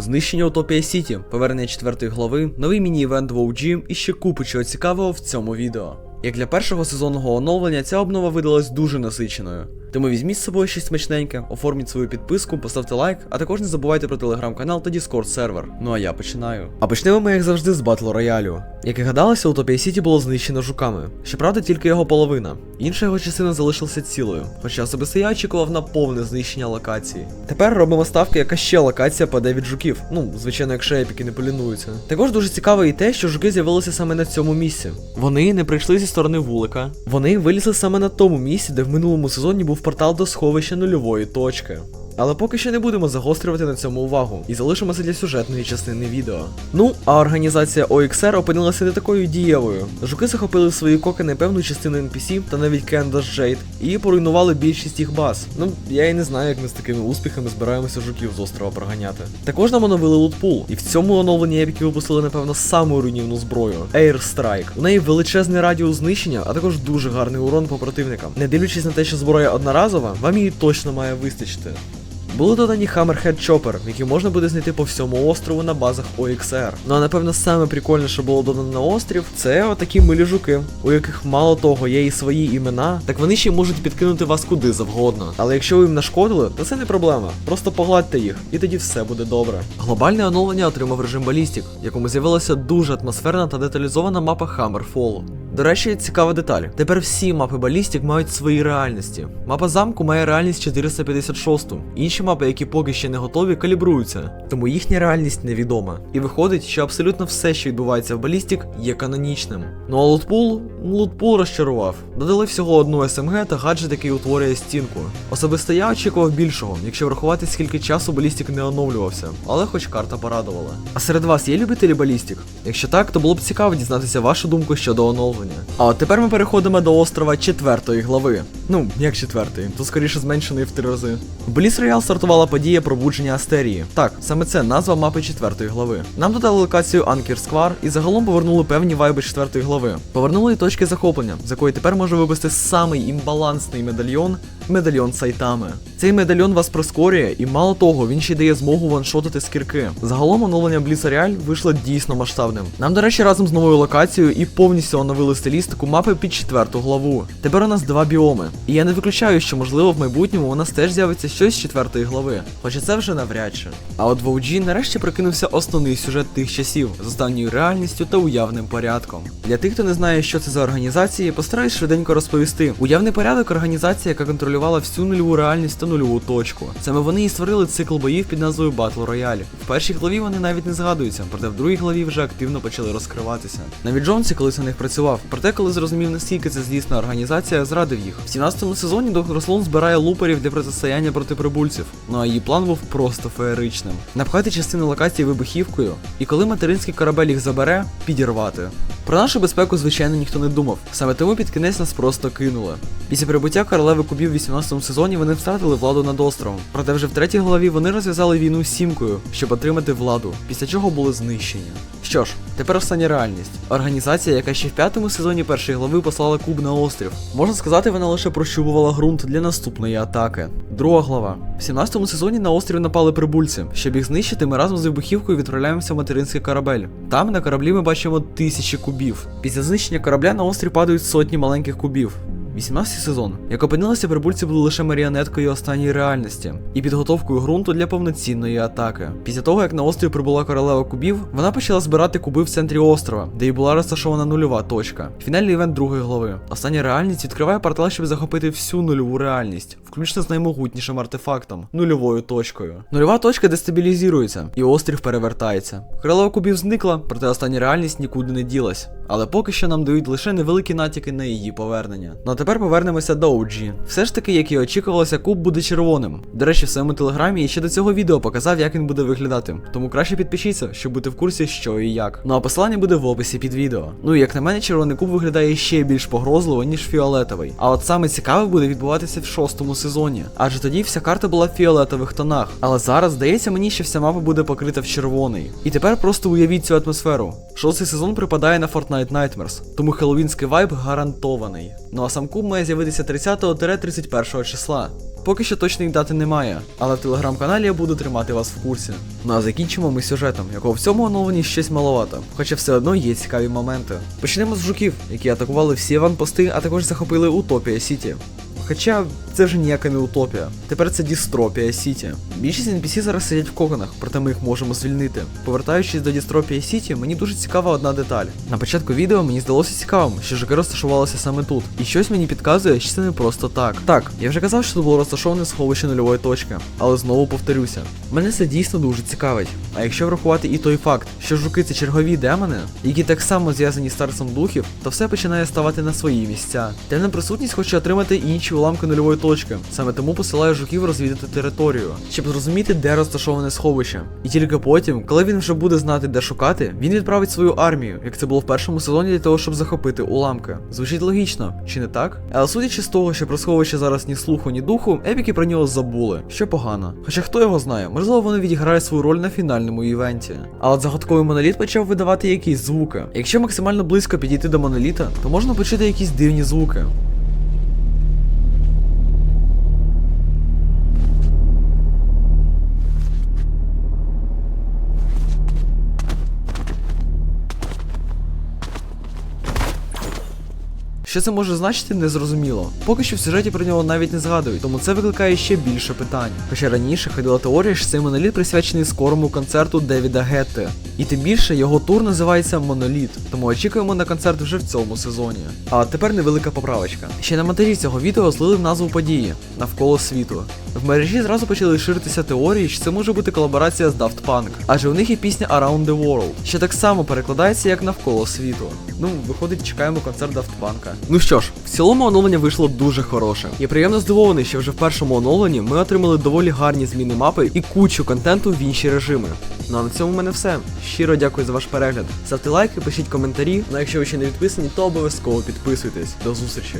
Знищення Утопія Сіті, повернення четвертої глави, новий міні-івент в OG і ще купу чого цікавого в цьому відео. Як для першого сезонного оновлення, ця обнова видалась дуже насиченою. Тому візьміть з собою щось смачненьке, оформіть свою підписку, поставте лайк, а також не забувайте про телеграм-канал та Discord сервер. Ну а я починаю. А почнемо ми, як завжди, з батл роялю. Як і гадалося, Утопія Сіті було знищено жуками. Щоправда, тільки його половина. Інша його частина залишилася цілою, хоча особисто я очікував на повне знищення локації. Тепер робимо ставки, яка ще локація паде від жуків. Ну, звичайно, якщо епіки не полінуються. Також дуже цікаво і те, що жуки з'явилися саме на цьому місці. Вони не прийшли зі сторони вулика. Вони вилізли саме на тому місці, де в минулому сезоні був портал до сховища нульової точки. Але поки що не будемо загострювати на цьому увагу і залишимося для сюжетної частини відео. Ну, а організація OXR опинилася не такою дієвою. Жуки захопили в свої коки непевну частину NPC та навіть Кендас Джейд і поруйнували більшість їх баз. Ну, я і не знаю, як ми з такими успіхами збираємося жуків з острова проганяти. Також нам оновили лутпул, і в цьому оновленні епіки випустили, напевно, саму руйнівну зброю Air Strike. У неї величезний радіус знищення, а також дуже гарний урон по противникам. Не дивлячись на те, що зброя одноразова, вам її точно має вистачити. Були додані Hammerhead Chopper, які можна буде знайти по всьому острову на базах OXR. Ну а напевно саме прикольне, що було додано на острів, це отакі милі жуки, у яких мало того є і свої імена, так вони ще можуть підкинути вас куди завгодно. Але якщо ви їм нашкодили, то це не проблема. Просто погладьте їх, і тоді все буде добре. Глобальне оновлення отримав режим Балістик, якому з'явилася дуже атмосферна та деталізована мапа Hammerfall. До речі, цікава деталь. Тепер всі мапи Балістик мають свої реальності. Мапа замку має реальність 456, інші мапи, які поки ще не готові, калібруються, тому їхня реальність невідома. І виходить, що абсолютно все, що відбувається в Балістик, є канонічним. Ну а лутпул, лутпул розчарував. Додали всього одну СМГ та гаджет, який утворює стінку. Особисто я очікував більшого, якщо врахувати, скільки часу Балістик не оновлювався, але хоч карта порадувала. А серед вас є любителі Балістик? Якщо так, то було б цікаво дізнатися вашу думку щодо оновлення. А от тепер ми переходимо до острова четвертої глави. Ну, як четвертої, то скоріше зменшений в три рази. В Бліс Роял стартувала подія пробудження Астерії. Так, саме це назва мапи четвертої глави. Нам додали локацію Анкер Сквар і загалом повернули певні вайби четвертої глави. Повернули і точки захоплення, з якої тепер може вивести самий імбалансний медальйон медальйон Сайтами. Цей медальйон вас прискорює, і мало того, він ще дає змогу ваншотити з кірки. Загалом оновлення Бліса Реаль вийшло дійсно масштабним. Нам, до речі, разом з новою локацією і повністю оновили стилістику мапи під четверту главу. Тепер у нас два біоми. І я не виключаю, що можливо в майбутньому у нас теж з'явиться щось з четвертої глави. Хоча це вже навряд чи. А от в OG нарешті прикинувся основний сюжет тих часів з останньою реальністю та уявним порядком. Для тих, хто не знає, що це за організації, постараюсь швиденько розповісти. Уявний порядок організація, яка контролювала всю нульову реальність та нульову точку. Саме вони і створили цикл боїв під назвою Battle Royale. В першій главі вони навіть не згадуються, проте в другій главі вже активно почали розкриватися. Навіть Джонсі колись на них працював, проте коли зрозумів, наскільки це злісна організація, зрадив їх. В 17 сезоні доктор Слон збирає луперів для протистояння проти прибульців. Ну а її план був просто феєричним. Напхати частину локації вибухівкою, і коли материнський корабель їх забере, підірвати. Про нашу безпеку, звичайно, ніхто не думав. Саме тому під кінець нас просто кинули. Після прибуття королеви кубів в 18 сезоні вони втратили владу над островом. Проте вже в третій главі вони розв'язали війну з сімкою, щоб отримати владу, після чого були знищені. Що ж, тепер остання реальність. Організація, яка ще в п'ятому сезоні першої глави послала куб на острів. Можна сказати, вона лише прощупувала ґрунт для наступної атаки. Друга глава. В 17 сезоні на острів напали прибульці. Щоб їх знищити, ми разом з вибухівкою відправляємося в материнський корабель. Там на кораблі ми бачимо тисячі кубів. Після знищення корабля на острів падають сотні маленьких кубів. 18 сезон. Як опинилося, прибульці були лише маріонеткою останньої реальності і підготовкою ґрунту для повноцінної атаки. Після того, як на острів прибула королева кубів, вона почала збирати куби в центрі острова, де й була розташована нульова точка. Фінальний івент другої глави. Остання реальність відкриває портал, щоб захопити всю нульову реальність, включно з наймогутнішим артефактом нульовою точкою. Нульова точка дестабілізується, і острів перевертається. Королева кубів зникла, проте остання реальність нікуди не ділась. Але поки що нам дають лише невеликі натяки на її повернення. Ну а тепер повернемося до OG. Все ж таки, як і очікувалося, куб буде червоним. До речі, в своєму телеграмі я ще до цього відео показав, як він буде виглядати. Тому краще підпишіться, щоб бути в курсі, що і як. Ну а посилання буде в описі під відео. Ну і як на мене, червоний куб виглядає ще більш погрозливо, ніж фіолетовий. А от саме цікаве буде відбуватися в шостому сезоні. Адже тоді вся карта була в фіолетових тонах. Але зараз здається мені, що вся мапа буде покрита в червоний. І тепер просто уявіть цю атмосферу. Шостий сезон припадає на Fortnite Night Nightmares, тому хеллоуінський вайб гарантований. Ну а сам куб має з'явитися 30-31 числа. Поки що точної дати немає, але в телеграм-каналі я буду тримати вас в курсі. Ну а закінчимо ми сюжетом, якого в цьому оновленні щось маловато, хоча все одно є цікаві моменти. Почнемо з жуків, які атакували всі аванпости, а також захопили Утопія Сіті. Хоча це вже ніяка не утопія. Тепер це Дістропія Сіті. Більшість NPC зараз сидять в коконах, проте ми їх можемо звільнити. Повертаючись до Дістропія Сіті, мені дуже цікава одна деталь. На початку відео мені здалося цікавим, що жуки розташувалися саме тут. І щось мені підказує, що це не просто так. Так, я вже казав, що тут було розташоване сховище нульової точки, але знову повторюся. Мене це дійсно дуже цікавить. А якщо врахувати і той факт, що жуки це чергові демони, які так само зв'язані з старцем духів, то все починає ставати на свої місця. Темна присутність хоче отримати інші уламки нульової точки. Саме тому посилаю жуків розвідати територію, щоб зрозуміти, де розташоване сховище. І тільки потім, коли він вже буде знати, де шукати, він відправить свою армію, як це було в першому сезоні, для того, щоб захопити уламки. Звучить логічно, чи не так? Але судячи з того, що про сховище зараз ні слуху, ні духу, епіки про нього забули, що погано. Хоча хто його знає, можливо, вони відіграють свою роль на фінальному івенті. А от загадковий моноліт почав видавати якісь звуки. Якщо максимально близько підійти до моноліта, то можна почути якісь дивні звуки. Що це може значити, незрозуміло. Поки що в сюжеті про нього навіть не згадують, тому це викликає ще більше питань. Хоча раніше ходила теорія, що цей моноліт присвячений скорому концерту Девіда Гетти. І тим більше його тур називається Моноліт, тому очікуємо на концерт вже в цьому сезоні. А тепер невелика поправочка. Ще на монтажі цього відео злили назву події навколо світу. В мережі зразу почали ширитися теорії, що це може бути колаборація з Daft Punk, адже у них є пісня Around the World, що так само перекладається як навколо світу. Ну, виходить, чекаємо концерт Daft Punk. Ну що ж, в цілому оновлення вийшло дуже хороше. Я приємно здивований, що вже в першому оновленні ми отримали доволі гарні зміни мапи і кучу контенту в інші режими. Ну а на цьому в мене все. Щиро дякую за ваш перегляд. Ставте лайки, пишіть коментарі. Ну а якщо ви ще не підписані, то обов'язково підписуйтесь. До зустрічі.